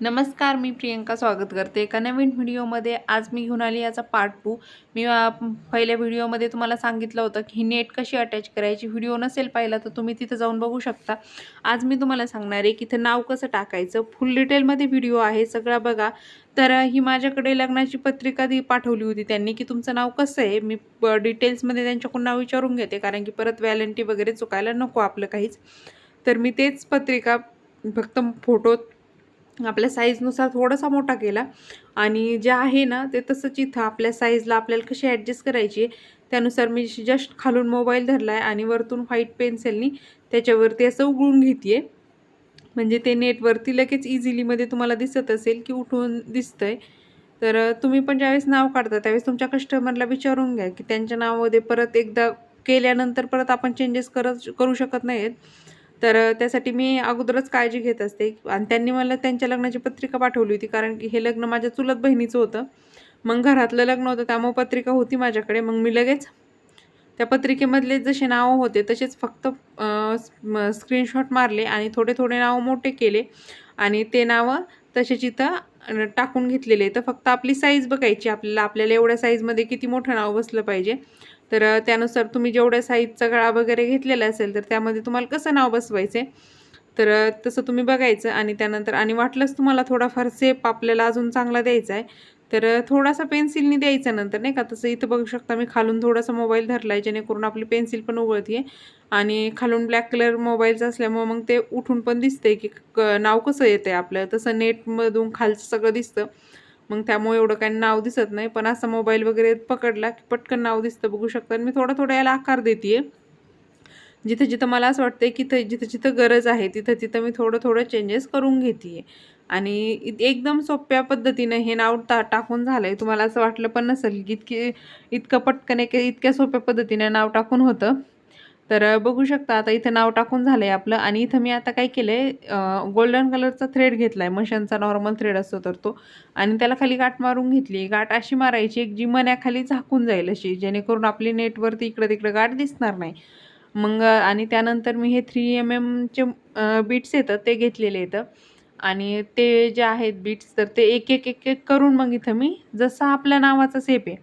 नमस्कार मी प्रियंका स्वागत करते. एका नवीन व्हिडिओमध्ये आज मी घेऊन आली याचा पार्ट टू मी पहिल्या व्हिडिओमध्ये तुम्हाला सांगितलं होतं की ही नेट कशी अटॅच करायची. व्हिडिओ नसेल पाहिला तर तुम्ही तिथं जाऊन बघू शकता. आज मी तुम्हाला सांगणार आहे की इथं नाव कसं टाकायचं. फुल डिटेलमध्ये व्हिडिओ आहे सगळा बघा. तर ही माझ्याकडे लग्नाची पत्रिका ती पाठवली होती त्यांनी की तुमचं नाव कसं आहे. मी प डिटेल्समध्ये त्यांच्याकडून नाव विचारून घेते कारण की परत व्हॅलेंटी वगैरे चुकायला नको आपलं काहीच. तर मी तेच पत्रिका फक्त फोटो आपल्या साईजनुसार थोडासा मोठा केला. आणि जे आहे ना ते तसंच इथं आपल्या साईजला आपल्याला कशी ॲडजस्ट करायची आहे त्यानुसार मी जस्ट खालून मोबाईल धरला आहे आणि वरतून व्हाईट पेन्सिलनी त्याच्यावरती असं उघडून घेते म्हणजे ते नेटवरती लगेच इझिलीमध्ये तुम्हाला दिसत असेल की उठून दिसतंय. तर तुम्ही पण ज्यावेळेस नाव काढता त्यावेळेस तुमच्या कस्टमरला विचारून घ्या की त्यांच्या नावामध्ये परत एकदा केल्यानंतर परत आपण चेंजेस करत करू शकत नाहीत तर त्यासाठी मी अगोदरच काळजी घेत असते. आणि त्यांनी मला त्यांच्या लग्नाची पत्रिका पाठवली होती कारण की हे लग्न माझ्या चुलत बहिणीचं होतं. मग घरातलं लग्न होतं त्यामुळे पत्रिका होती माझ्याकडे. मग मी लगेच त्या पत्रिकेमधले जसे नावं होते तसेच फक्त स्क्रीनशॉट मारले आणि थोडे थोडे नावं मोठे केले. आणि ते नावं तसेच इथं टाकून घेतलेले. तर फक्त आपली साईज बघायची. आपल्याला आपल्याला एवढ्या साईजमध्ये किती मोठं नाव बसलं पाहिजे. तर त्यानुसार तुम्ही जेवढ्या साईजचा गळा वगैरे घेतलेला असेल तर त्यामध्ये तुम्हाला कसं नाव बसवायचे तर तसं तुम्ही बघायचं आणि त्यानंतर आणि वाटलंच तुम्हाला थोडाफार सेप आपल्याला अजून चांगला द्यायचा आहे तर थोडासा पेन्सिलनी द्यायचा नंतर नाही का? तसं इथं बघू शकता मी खालून थोडासा मोबाईल धरला आहे जेणेकरून आपली पेन्सिल पण उघळते आणि खालून ब्लॅक कलर मोबाईलचं असल्यामुळं मग ते उठून पण दिसतंय की क नाव कसं येतं आहे आपलं? तसं नेटमधून खालचं सगळं दिसतं. मग त्यामुळे एवढं काही नाव दिसत नाही. पण असं मोबाईल वगैरे पकडला की पटकन नाव दिसतं बघू शकता. आणि मी थोडा थोडा याला आकार देते जिथं जिथं मला असं वाटतं की जिथं जिथं जिथं गरज आहे तिथं तिथं मी थोडं थोडं चेंजेस करून घेते आणि एकदम सोप्या पद्धतीनं हे नाव टा टाकून झालं आहे तुम्हाला असं वाटलं पण नसेल. की इतकी इतकं पटकन एक इतक्या सोप्या पद्धतीनं नाव टाकून होतं. तर बघू शकता आता इथं नाव टाकून झालं आहे आपलं आणि इथं मी आता काय केलं आहे गोल्डन कलरचा थ्रेड घेतला आहे मशांचा नॉर्मल थ्रेड असतो तर तो. आणि त्याला खाली गाठ मारून घेतली. गाठ अशी मारायची एक जी मण्याखाली झाकून जाईल अशी जेणेकरून आपली नेटवरती इकडं तिकडं गाठ दिसणार नाही. मग आणि त्यानंतर मी हे थ्री एम एमचे बीट्स येतात ते घेतलेले येतं आणि ते जे आहेत बीट्स तर ते एक एक एक एक करून मग इथं मी जसं आपल्या नावाचा सेप आहे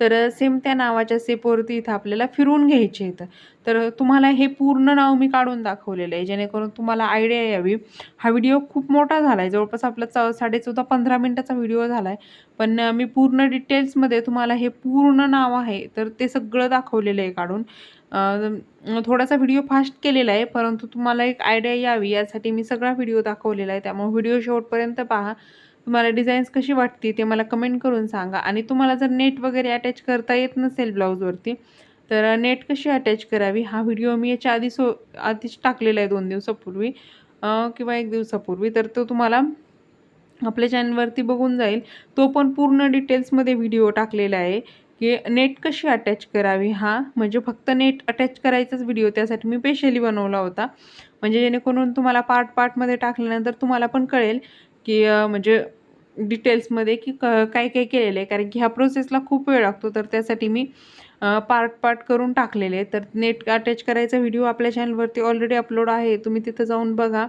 तर सेम त्या नावाच्या सेपवरती इथं आपल्याला फिरवून घ्यायचे आहेत. तर तुम्हाला हे पूर्ण नाव मी काढून दाखवलेलं आहे जेणेकरून तुम्हाला आयडिया यावी. हा व्हिडिओ खूप मोठा झाला आहे जवळपास आपला चौ साडे चौदा पंधरा मिनटाचा व्हिडिओ झाला आहे पण मी पूर्ण डिटेल्समध्ये तुम्हाला हे पूर्ण नाव आहे तर ते सगळं दाखवलेलं आहे काढून. थोडासा व्हिडिओ फास्ट केलेला आहे परंतु तुम्हाला एक आयडिया यावी यासाठी मी सगळा व्हिडिओ दाखवलेला आहे. त्यामुळे व्हिडिओ शेवटपर्यंत पहा. तुम्हाला डिझाईन्स कशी वाटते ते मला कमेंट करून सांगा. आणि तुम्हाला जर नेट वगैरे अटॅच करता येत नसेल ब्लाऊजवरती तर नेट कशी अटॅच करावी? हा व्हिडिओ मी याच्या आधी सो आधीच टाकलेला आहे दोन दिवसापूर्वी किंवा एक दिवसापूर्वी. तर तो तुम्हाला आपल्या चॅनलवरती बघून जाईल. तो पण पूर्ण डिटेल्समध्ये व्हिडिओ टाकलेला आहे की नेट कशी अटॅच करावी हा. म्हणजे फक्त नेट अटॅच करायचाच व्हिडिओ त्यासाठी मी स्पेशली बनवला होता. म्हणजे जेणेकरून तुम्हाला पार्ट पार्टमध्ये टाकल्यानंतर तुम्हाला पण कळेल की म्हणजे डिटेल्समध्ये की क काय काय केलेलं आहे. कारण की ह्या प्रोसेसला खूप वेळ लागतो. तर त्यासाठी मी पार्ट पार्ट करून टाकलेले आहे तर नेट अटॅच करायचा व्हिडिओ आपल्या चॅनलवरती ऑलरेडी अपलोड आहे. तुम्ही तिथं जाऊन बघा.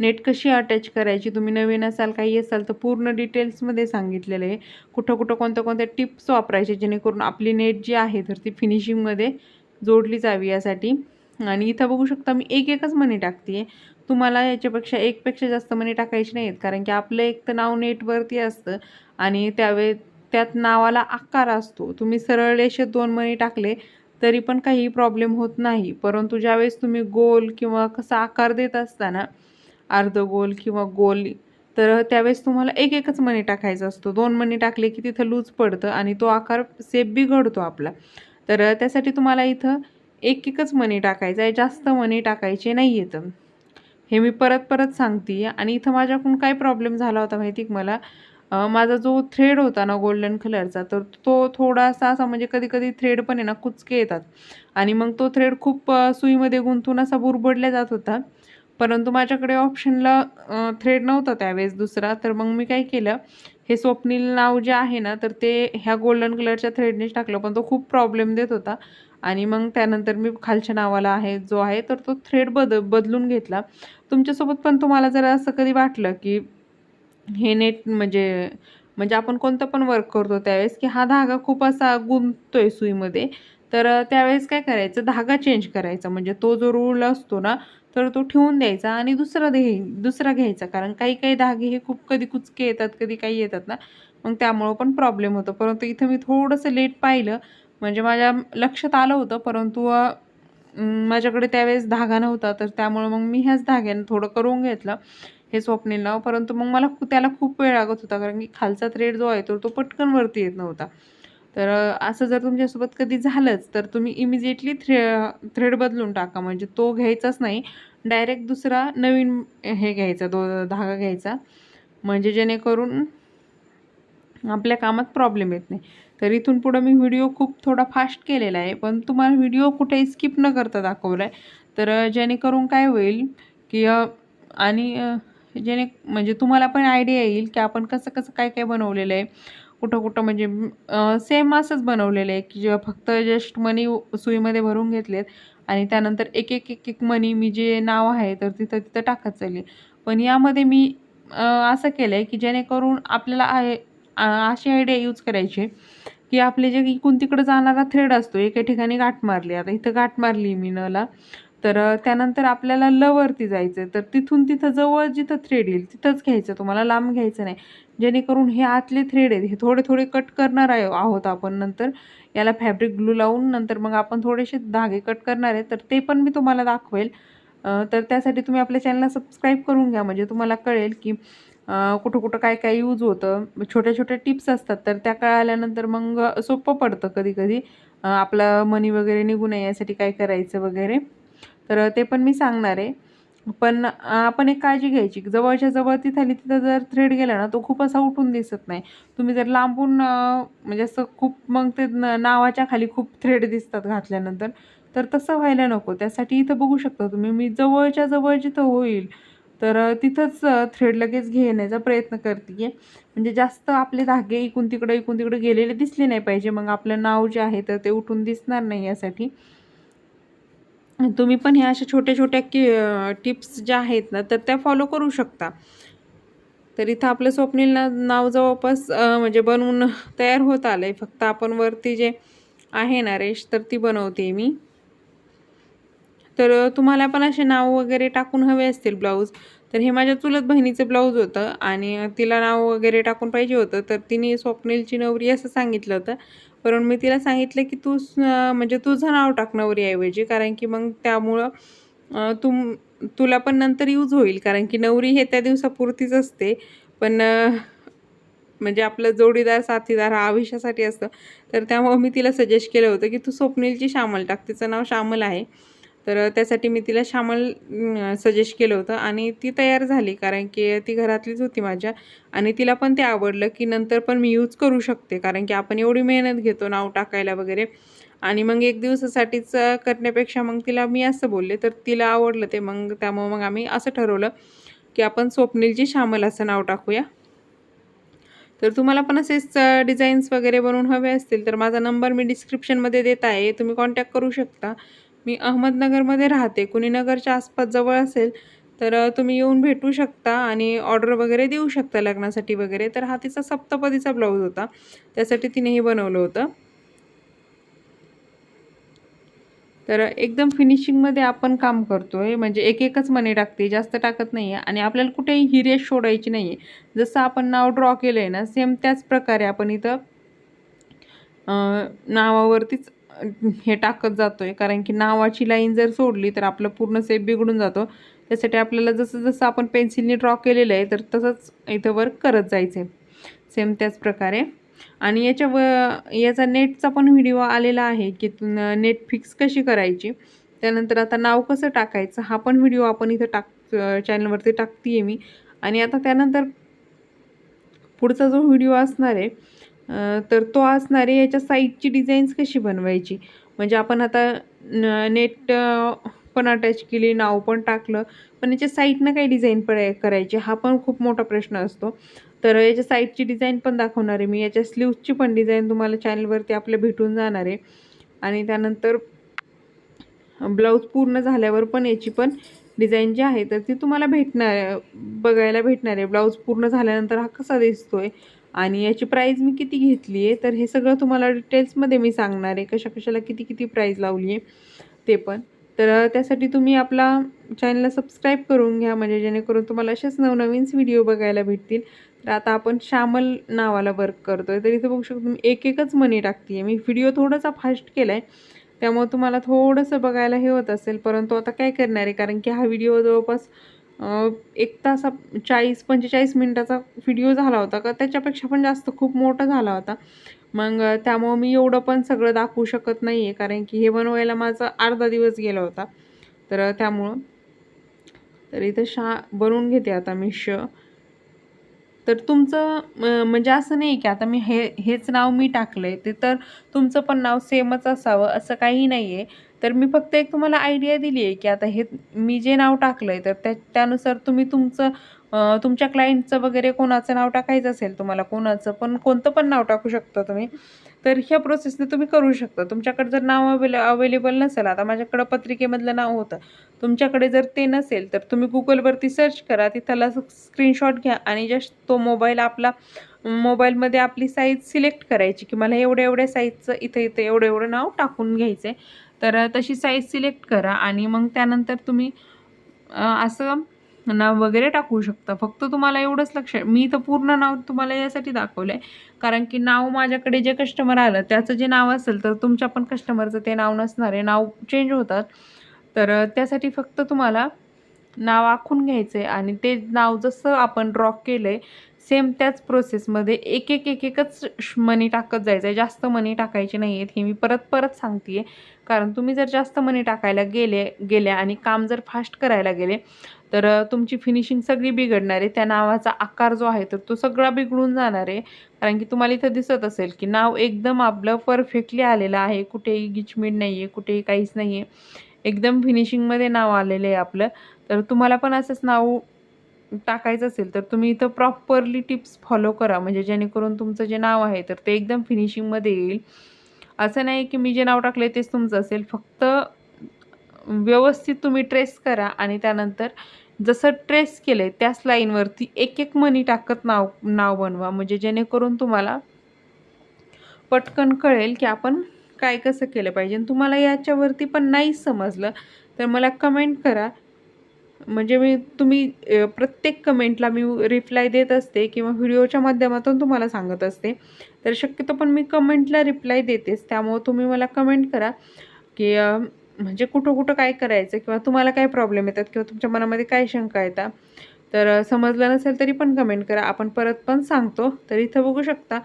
नेट कशी अटॅच करायची? तुम्ही नवीन असाल काही असाल तर पूर्ण डिटेल्समध्ये सांगितलेलं आहे. कुठं कुठं कोणत्या कोणत्या टिप्स वापरायचे? जेणेकरून आपली नेट जी आहे तर ती फिनिशिंगमध्ये जोडली जावी यासाठी. आणि इथं बघू शकता मी एक एकच मनी टाकते आहे तुम्हाला याच्यापेक्षा एकपेक्षा जास्त मनी टाकायची नाहीत. कारण की आपलं एक तर नाव नेटवरती असतं आणि त्यावेळे त्यात नावाला आकार असतो. तुम्ही सरळ रेषेत दोन मनी टाकले तरी पण काही प्रॉब्लेम होत नाही. परंतु ज्यावेळेस तुम्ही गोल किंवा कसा आकार देत असताना अर्धगोल किंवा गोल तर त्यावेळेस तुम्हाला एक एकच मणी टाकायचा असतो. दोन मनी टाकले की तिथं लूज पडतं आणि तो आकार सेप बिघडतो आपला. तर त्यासाठी तुम्हाला इथं एक एकच मनी टाकायचा आहे. जास्त मनी टाकायचे नाही येतं हे मी परत परत सांगते. आणि इथं माझ्याकडून काय प्रॉब्लेम झाला होता माहिती मला? माझा जो थ्रेड होता ना गोल्डन कलरचा तर तो थोडासा असा म्हणजे कधी कधी थ्रेड पण आहे ना कुचके येतात. आणि मग तो थ्रेड खूप सुईमध्ये गुंतून असा बुरबडल्या जात होता. परंतु माझ्याकडे ऑप्शनला थ्रेड नव्हता त्यावेळेस दुसरा. तर मग मी काय केलं हे स्वप्नील नाव जे आहे ना तर ते ह्या गोल्डन कलरच्या थ्रेडनेच टाकलं. पण तो खूप प्रॉब्लेम देत होता. आणि मग त्यानंतर मी खालच्या नावाला आहे जो आहे तर तो थ्रेड बद बदलून घेतला. तुमच्यासोबत पण तुम्हाला जर असं कधी वाटलं की हे नेट म्हणजे म्हणजे आपण कोणतं पण वर्क करतो त्यावेळेस की हा धागा खूप असा गुंततोय सुईमध्ये तर त्यावेळेस काय करायचं? धागा चेंज करायचा. म्हणजे तो जो रूल असतो ना तर तो ठेवून द्यायचा आणि दुसरा दे दुसरा घ्यायचा. कारण काही काही धागे हे खूप कधी कुचके येतात कधी काही येतात ना मग त्यामुळं पण प्रॉब्लेम होतो. परंतु इथं मी थोडंसं लेट पाहिलं म्हणजे माझ्या लक्षात आलं होतं परंतु माझ्याकडे त्यावेळेस धागा नव्हता तर त्यामुळं मग मी ह्याच धाग्यानं थोडं करून घेतलं हे स्वप्नील परंतु मग मला त्याला खूप वेळ लागत होता कारण की खालचा थ्रेड जो आहे तो तो पटकन वरती येत नव्हता. तर असं जर तुमच्यासोबत कधी झालंच तर तुम्ही इमिजिएटली थ्रे थ्रेड बदलून टाका. म्हणजे तो घ्यायचाच नाही डायरेक्ट दुसरा नवीन हे घ्यायचा दो धागा घ्यायचा. म्हणजे जेणेकरून आपल्या कामात प्रॉब्लेम येत नाही. तर इथून पुढं मी व्हिडिओ खूप थोडा फास्ट केलेला आहे पण तुम्हाला व्हिडिओ कुठेही स्किप न करता दाखवला आहे तर जेणेकरून काय होईल की आणि जेणे म्हणजे तुम्हाला पण आयडिया येईल की आपण कसं कसं काय काय बनवलेलं आहे. कुठं कुठं म्हणजे सेम असंच बनवलेलं आहे की जेव्हा फक्त जस्ट मनी सुईमध्ये भरून घेतलेत आणि त्यानंतर एक एक एक एक मनी मी जे नाव आहे तर तिथं तिथं टाकत चालली. पण यामध्ये मी असं केलं आहे की जेणेकरून आपल्याला आहे अशी आयडिया यूज करायची की आपले जे इकून तिकडं जाणारा थ्रेड असतो एका ठिकाणी गाठ मारली. आता इथं गाठ मारली मी नला. तर त्यानंतर आपल्याला लवरती जायचं तर तिथून तिथं जवळ जिथं थ्रेड येईल तिथंच घ्यायचं. तुम्हाला लांब घ्यायचं नाही. जेणेकरून हे आतले थ्रेड आहेत हे थोडे थोडे कट करणार आहे आहोत आपण नंतर. याला फॅब्रिक ग्लू लावून नंतर मग आपण थोडेसे धागे कट करणार आहे. तर ते पण मी तुम्हाला दाखवेल. तर त्यासाठी तुम्ही आपल्या चॅनलला सबस्क्राईब करून घ्या. म्हणजे तुम्हाला कळेल की कुठं कुठं काय काय यूज होतं. छोट्या छोट्या टिप्स असतात. तर त्या कळाल्यानंतर मग सोपं पडतं कधी कधी आपलं मनी वगैरे निघू नये यासाठी काय करायचं वगैरे. तर ते पण मी सांगणार आहे. पण आपण एक काळजी घ्यायची. की जवळच्या जवळ थाली तिथं जर थ्रेड गेला ना तो खूप असा उठून दिसत नाही. तुम्ही जर लांबून म्हणजे असं खूप मग ते नावाच्या खाली खूप थ्रेड दिसतात घातल्यानंतर. तर तसं व्हायला नको. त्यासाठी इथं बघू शकता तुम्ही. मी जवळच्या जवळ जिथं होईल तर तिथंच थ्रेड लगेच घेण्याचा प्रयत्न करते आहे म्हणजे जास्त आपले धागे इकून तिकडं इकून तिकडं गेलेले दिसले नाही पाहिजे. मग आपलं नाव जे आहे तर ते उठून दिसणार नाही यासाठी. तुम्ही पण ह्या अशा छोट्या छोट्या की टिप्स ज्या आहेत ना तर त्या फॉलो करू शकता. तर इथं आपलं स्वप्नील ना नाव जवळपास म्हणजे बनवून तयार होत आलं आहे फक्त आपण वरती जे आहे ना रेश तर ती बनवते मी. तर तुम्हाला पण असे नाव वगैरे टाकून हवे असतील ब्लाऊज. तर हे माझ्या चुलत बहिणीचं ब्लाऊज होतं आणि तिला नाव वगैरे टाकून पाहिजे होतं. तर तिने स्वप्नीलची नवरी असं सांगितलं होतं. पण मी तिला सांगितलं की तू म्हणजे तुझं नाव टाक नवरीऐवजी. कारण की मग त्यामुळं तुम तुला पण नंतर यूज होईल. कारण की नवरी हे त्या दिवसापुरतीच असते. पण म्हणजे आपलं जोडीदार साथीदार हा आयुष्यासाठी असतं. तर त्यामुळं मी तिला सजेस्ट केलं होतं की तू स्वप्नीलची श्यामल टाक. तिचं नाव श्यामल आहे. तर त्यासाठी मी तिला श्यामल सजेस्ट केलं होतं आणि ती तयार झाली कारण की ती घरातलीच होती माझ्या आणि तिला पण ते आवडलं की नंतर पण मी यूज करू शकते कारण की आपण एवढी मेहनत घेतो नाव टाकायला वगैरे. आणि मग एक दिवसासाठीच करण्यापेक्षा मग तिला मी असं बोलले तर तिला आवडलं ते. मग त्यामुळं मग आम्ही असं ठरवलं की आपण स्वप्नीलची श्यामल असं नाव टाकूया. तर तुम्हाला पण असेच डिझाईन्स वगैरे बनवून हवे असतील तर माझा नंबर मी डिस्क्रिप्शनमध्ये देत आहे. तुम्ही कॉन्टॅक्ट करू शकता. मी अहमदनगरमध्ये राहते. कुणी नगरच्या आसपास जवळ असेल तर तुम्ही येऊन भेटू शकता आणि ऑर्डर वगैरे देऊ शकता लग्नासाठी वगैरे. तर हा तिचा सप्तपदीचा ब्लाऊज होता. त्यासाठी तिनेही बनवलं होतं. तर एकदम फिनिशिंगमध्ये आपण काम करतो आहे म्हणजे एक एकच मणी टाकते. जास्त टाकत नाही आहे आणि आपल्याला कुठेही हिरे सोडायची नाही आहे जसं आपण नाव ड्रॉ केलं आहे ना सेम त्याच प्रकारे आपण इथं नावावरतीच हे टाकत जातो आहे कारण की नावाची लाईन जर सोडली तर आपलं पूर्ण सेप बिघडून जातो. त्यासाठी आपल्याला जसं जसं आपण पेन्सिलने ड्रॉ केलेलं आहे तर तसंच इथं वर्क करत जायचं आहे सेम त्याच प्रकारे. आणि याच्या व याचा नेटचा पण व्हिडिओ आलेला आहे की नेट फिक्स कशी करायची? त्यानंतर आता नाव कसं टाकायचं? हा पण व्हिडिओ आपण इथं टाक चॅनलवरती टाकते आहे मी. आणि आता त्यानंतर पुढचा जो व्हिडिओ असणार आहे तर तो असणार आहे याच्या साईडची डिझाईन्स कशी बनवायची? म्हणजे आपण आता न नेट पण अटॅच केली नाव पण टाकलं पण याच्या साईडनं काही डिझाईन पण करायची? हा पण खूप मोठा प्रश्न असतो. तर याच्या साईडची डिझाईन पण दाखवणार आहे मी. याच्या स्लीव्सची पण डिझाईन तुम्हाला चॅनलवरती आपल्या भेटून जाणार आहे. आणि त्यानंतर ब्लाऊज पूर्ण झाल्यावर पण याची पण डिझाईन जी आहे तर ती तुम्हाला भेटणार आहे बघायला भेटणार आहे. ब्लाऊज पूर्ण झाल्यानंतर हा कसा दिसतो आहे आणि याची प्राईज मी किती घेतली आहे तर हे सगळं तुम्हाला डिटेल्समध्ये मी सांगणार आहे कशा कशाला किती किती प्राईज लावली आहे ते पण. तर त्यासाठी तुम्ही आपला चॅनलला सबस्क्राईब करून घ्या म्हणजे जेणेकरून तुम्हाला असेच नवनवीनच व्हिडिओ बघायला भेटतील. तर आता आपण श्यामल नावाला वर्क करतो आहे तर इथं बघू शकतो मी एक एकच मनी टाकते आहे मी व्हिडिओ थोडासा फास्ट केला आहे त्यामुळे तुम्हाला थोडंसं बघायला हे होत असेल परंतु आता काय करणार आहे? कारण की हा व्हिडिओ जवळपास एक तास चाळीस पंचेचाळीस मिनटाचा व्हिडिओ झाला होता. का त्याच्यापेक्षा पण जास्त खूप मोठा झाला होता. मग त्यामुळं मी एवढं पण सगळं दाखवू शकत नाही आहे कारण की हे बनवायला माझा अर्धा दिवस गेला होता. तर त्यामुळं. तर इथं शा बनवून घेते आता मी श. तर तुमचं म्हणजे असं नाही की आता मी हे हेच नाव मी टाकलं आहे ते तर तुमचं पण नाव सेमच असावं असं काही नाही आहे तर मी फक्त एक तुम्हाला आयडिया दिली आहे की आता हे मी जे नाव टाकलं आहे तर त्या त्यानुसार तुम्ही तुमचं तुमच्या क्लायंटचं वगैरे कोणाचं नाव टाकायचं असेल तुम्हाला कोणाचं पण कोणतं पण नाव टाकू शकता तुम्ही तर ह्या प्रोसेसने तुम्ही करू शकता. तुमच्याकडे जर नाव अवेले अवेलेबल नसेल आता माझ्याकडं पत्रिकेमधलं नाव होतं तुमच्याकडे जर ते नसेल तर तुम्ही गुगलवरती सर्च करा तिथला स्क्रीनशॉट घ्या आणि जस्ट तो मोबाईल आपला मोबाईलमध्ये आपली साईज सिलेक्ट करायची की मला एवढ्या एवढ्या साईजचं इथं इथं एवढं एवढं नाव टाकून घ्यायचं आहे तर तशी साईज सिलेक्ट करा आणि मग त्यानंतर तुम्ही असं नाव वगैरे टाकू शकता. फक्त तुम्हाला एवढंच लक्ष मी तर पूर्ण नाव तुम्हाला यासाठी दाखवलं आहे कारण की नाव माझ्याकडे जे कस्टमर आलं त्याचं जे नाव असेल तर तुमच्या पण कस्टमरचं ते नाव नसणार आहे. नाव चेंज होतात. तर त्यासाठी फक्त तुम्हाला नाव आखून घ्यायचं आहे आणि ते नाव जसं आपण ड्रॉ केलं आहे सेम त्याच प्रोसेसमध्ये एक एक एक एकच मनी टाकत जायचं आहे जास्त मनी टाकायचे नाही आहेत हे मी परत परत सांगते आहे कारण तुम्ही जर जास्त मनी टाकायला गेले गेल्या आणि काम जर फास्ट करायला गेले तर तुमची फिनिशिंग सगळी बिघडणार आहे. त्या नावाचा आकार जो आहे तर तो सगळा बिघडून जाणार आहे. कारण की तुम्हाला इथं दिसत असेल की नाव एकदम आपलं परफेक्टली आलेलं आहे. कुठेही गिचमीड नाही आहे कुठेही काहीच नाही आहे एकदम फिनिशिंगमध्ये नाव आलेलं आहे आपलं. तर तुम्हाला पण असंच नाव टाकायचं असेल तर तुम्ही इथं प्रॉपरली टिप्स फॉलो करा. म्हणजे जेणेकरून तुमचं जे नाव आहे तर ते एकदम फिनिशिंगमध्ये येईल. असं नाही की मी जे नाव टाकले तेच तुमचं असेल. फक्त व्यवस्थित तुम्ही ट्रेस करा आणि त्यानंतर जसं ट्रेस केलं आहे त्याच लाईनवरती एक एक मनी टाकत नाव नाव बनवा. म्हणजे जेणेकरून तुम्हाला पटकन कळेल की आपण काय कसं केलं पाहिजे. तुम्हाला याच्यावरती पण नाही समजलं तर मला कमेंट करा. म्हणजे मी तुम्ही प्रत्येक कमेंटला मी रिप्लाय देत असते किंवा व्हिडिओच्या माध्यमातून तुम्हाला सांगत असते. तर शक्यतो पण मी कमेंटला रिप्लाय देतेच. त्यामुळं तुम्ही मला कमेंट करा की म्हणजे कुठं कुठं काय करायचं किंवा तुम्हाला काय प्रॉब्लेम येतात किंवा तुमच्या मनामध्ये काय शंका येतात. तर समजलं नसेल तरी पण कमेंट करा. आपण परत पण सांगतो. तर इथं बघू शकता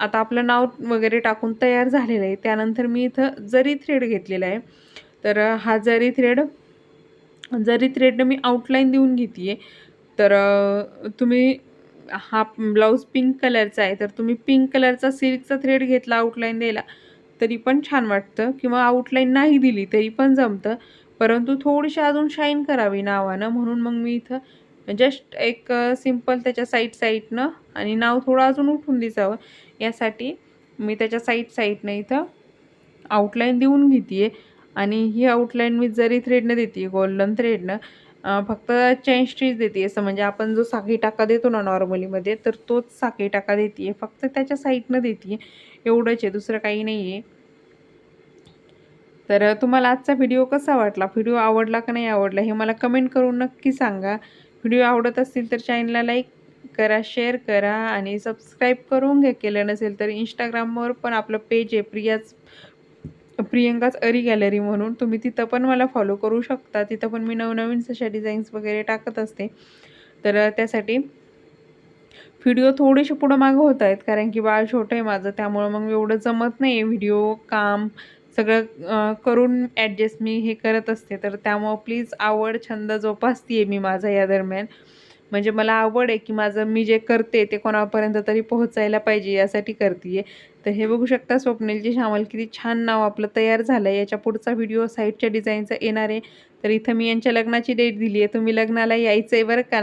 आता आपलं नाव वगैरे टाकून तयार झालेलं आहे. त्यानंतर मी इथं जरी थ्रेड घेतलेला आहे. तर हा जरी थ्रेड जरी थ्रेडनं मी आउटलाईन देऊन घेते आहे तर तुम्ही हा ब्लाऊज पिंक कलरचा आहे तर तुम्ही पिंक कलरचा सिल्कचा थ्रेड घेतला आउटलाईन द्यायला तरी पण छान वाटतं. किंवा आउटलाईन नाही दिली तरी पण जमतं. परंतु थोडीशी अजून शाईन करावी नावानं म्हणून मग मी इथं जस्ट एक सिंपल त्याच्या साईड साईडनं आणि नाव थोडं अजून उठून दिसावं. यासाठी मी त्याच्या साईड साईडनं इथं आउटलाईन देऊन घेते आहे आणि ही आउटलाईन मी जरी थ्रेडनं देते गोल्डन थ्रेडनं फक्त चेन स्टिच देते असं म्हणजे आपण जो साखळी टाका देतो ना नॉर्मलीमध्ये तर तोच साखळी टाका देते फक्त त्याच्या साईडनं देते एवढंच आहे. दुसरं काही नाही आहे तर तुम्हाला आजचा व्हिडिओ कसा वाटला? व्हिडिओ आवडला का नाही आवडला? हे मला कमेंट करून नक्की सांगा. व्हिडिओ आवडत असतील तर चॅनलला लाईक करा शेअर करा आणि सबस्क्राईब करून घ्या. केलं नसेल तर इंस्टाग्रामवर पण आपलं पेज आहे. प्रियाच प्रियंकाच अरी गॅलरी म्हणून तुम्ही तिथं पण मला फॉलो करू शकता. तिथं पण मी नवनवीन अशा डिझाईन्स वगैरे टाकत असते. तर त्यासाठी व्हिडिओ थोडेसे पुढं मागं होत आहेत. कारण की बाळ छोटं आहे माझं. त्यामुळं मग एवढं जमत नाही व्हिडिओ काम सगळं करून ॲडजस्ट मी हे करत असते. तर त्यामुळं प्लीज आवड छंद जोपासते आहे मी माझा या दरम्यान. म्हणजे मला आवड आहे की माझं मी जे करते ते कोणापर्यंत तरी पोहोचायला पाहिजे यासाठी करते तर हे बघू शकता स्वप्नेलची शामल किती छान नाव आपलं तयार झालं आहे. याच्या पुढचा व्हिडिओ साईडच्या डिझाईनचा येणार आहे. तर इथं मी यांच्या लग्नाची डेट दिली आहे. तुम्ही लग्नाला यायचं आहे बरं का?